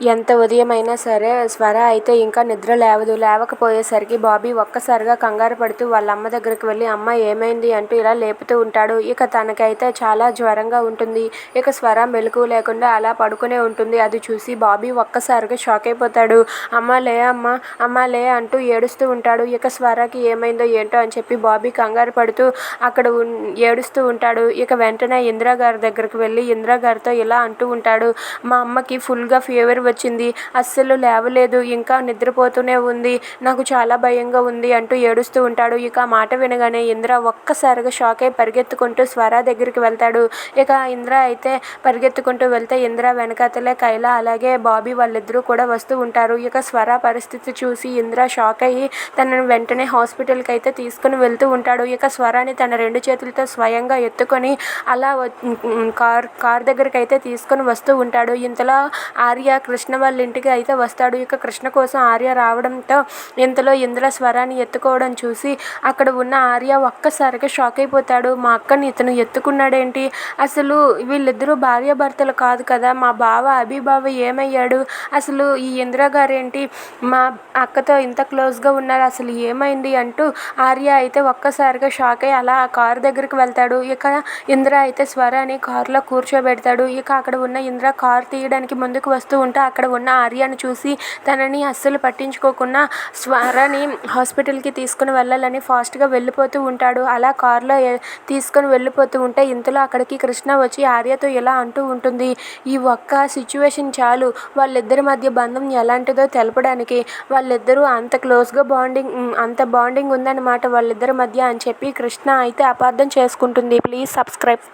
ఎంత ఉదయమైనా సరే స్వర అయితే ఇంకా నిద్ర లేవదు. లేవకపోయేసరికి బాబీ ఒక్కసారిగా కంగారు పడుతూ వాళ్ళ అమ్మ దగ్గరికి వెళ్ళి అమ్మ ఏమైంది అంటూ ఇలా లేపుతూ ఉంటాడు. ఇక తనకైతే చాలా జ్వరంగా ఉంటుంది. ఇక స్వర మెలకువ లేకుండా అలా పడుకునే ఉంటుంది. అది చూసి బాబీ ఒక్కసారిగా షాక్ అయిపోతాడు అమ్మా లే అమ్మ అమ్మా లే అంటూ ఏడుస్తూ ఉంటాడు. ఇక స్వరకి ఏమైందో ఏంటో అని చెప్పి బాబీ కంగారు పడుతూ అక్కడ ఏడుస్తూ ఉంటాడు. ఇక వెంటనే ఇందిరాగారి దగ్గరికి వెళ్ళి ఇందిరాగారితో ఇలా అంటూ ఉంటాడు. మా అమ్మకి ఫుల్గా ఫీవర్ వచ్చింది. అస్సలు లేవలేదు. ఇంకా నిద్రపోతూనే ఉంది. నాకు చాలా భయంగా ఉంది అంటూ ఏడుస్తూ ఉంటాడు. ఇక ఆ మాట వినగానే ఇంద్ర ఒక్కసారిగా షాక్ అయి పరిగెత్తుకుంటూ స్వర దగ్గరికి వెళ్తాడు. ఇక ఇంద్ర అయితే పరిగెత్తుకుంటూ వెళ్తే ఇంద్ర వెనకాతలే కైల అలాగే బాబీ వాళ్ళిద్దరూ కూడా వస్తూ ఉంటారు. ఇక స్వర పరిస్థితి చూసి ఇంద్ర షాక్ అయ్యి తనను వెంటనే హాస్పిటల్కి అయితే తీసుకుని వెళ్తూ ఉంటాడు. ఇక స్వరాని తన రెండు చేతులతో స్వయంగా ఎత్తుకొని అలా కార్ కార్ దగ్గరికి అయితే తీసుకొని వస్తూ ఉంటాడు. ఇంతలో ఆర్య కృష్ణ కృష్ణ వాళ్ళ ఇంటికి అయితే వస్తాడు. ఇక కృష్ణ కోసం ఆర్య రావడంతో ఇంతలో ఇంద్ర స్వరాన్ని ఎత్తుకోవడం చూసి అక్కడ ఉన్న ఆర్య ఒక్కసారిగా షాక్ అయిపోతాడు. మా అక్కని ఇతను ఎత్తుకున్నాడేంటి? అసలు వీళ్ళిద్దరూ భార్యాభర్తలు కాదు కదా! మా బావ అభిబావ ఏమయ్యాడు? అసలు ఈ ఇంద్ర గారేంటి మా అక్కతో ఇంత క్లోజ్గా ఉన్నారు. అసలు ఏమైంది అంటూ ఆర్య అయితే ఒక్కసారిగా షాక్ అయ్యి అలా కారు దగ్గరికి వెళ్తాడు. ఇక ఇంద్ర అయితే స్వరాన్ని కారులో కూర్చోబెడతాడు. ఇక అక్కడ ఉన్న ఇంద్ర కారు తీయడానికి ముందుకు వస్తూ ఉంటే అక్కడ ఉన్న ఆర్యను చూసి తనని అస్సలు పట్టించుకోకుండా స్వరని హాస్పిటల్కి తీసుకుని వెళ్ళాలని ఫాస్ట్గా వెళ్ళిపోతూ ఉంటాడు. అలా కారులో తీసుకొని వెళ్ళిపోతూ ఉంటే ఇంతలో అక్కడికి కృష్ణ వచ్చి ఆర్యతో ఇలా అంటూ ఉంటుంది. ఈ ఒక్క సిచ్యువేషన్ చాలు వాళ్ళిద్దరి మధ్య బంధం ఎలాంటిదో తెలపడానికి. వాళ్ళిద్దరూ అంత క్లోజ్గా బాండింగ్ అంత బాండింగ్ ఉందన్నమాట వాళ్ళిద్దరి మధ్య అని చెప్పి కృష్ణ అయితే అపార్థం చేసుకుంటుంది. Please subscribe